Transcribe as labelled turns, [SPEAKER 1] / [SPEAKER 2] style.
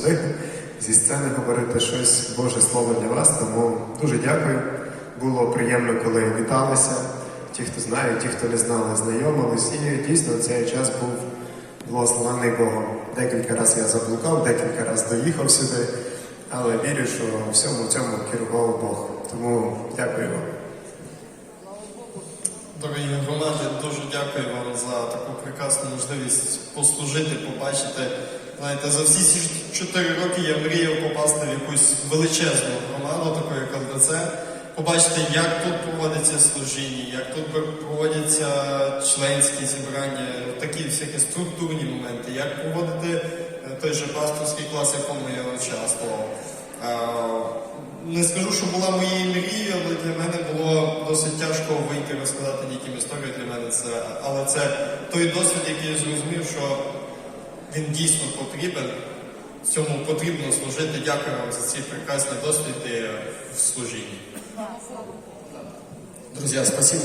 [SPEAKER 1] сюди, зі сцени говорити щось Боже Слово для вас. Тому дуже дякую. Було приємно, коли віталися. Ті, хто знає, ті, хто не знали, знайомились. І дійсно цей час був благословений Богом. Декілька разів я заблукав, декілька разів доїхав сюди, але вірю, що всьому цьому керував Бог. Тому дякую вам.
[SPEAKER 2] Дорогі громади, дуже дякую вам за таку прекрасну можливість послужити, побачити. Знаєте, за всі ці чотири роки я мріяв попасти в якусь величезну громаду, таку як ЛДЦ, побачити, як тут проводиться служіння, як тут проводяться членські зібрання, такі всякі структурні моменти, як проводити е, той же пасторський клас, якому я участвував. Е, Не скажу, що була моєю мрією, але для мене було досить тяжко вийти розказати дітям історію для мене це. Але це той досвід, який я зрозумів, що він дійсно потрібен. Цьому потрібно служити. Дякую вам за ці прекрасні досвіди в служінні.
[SPEAKER 3] Друзі, спасибо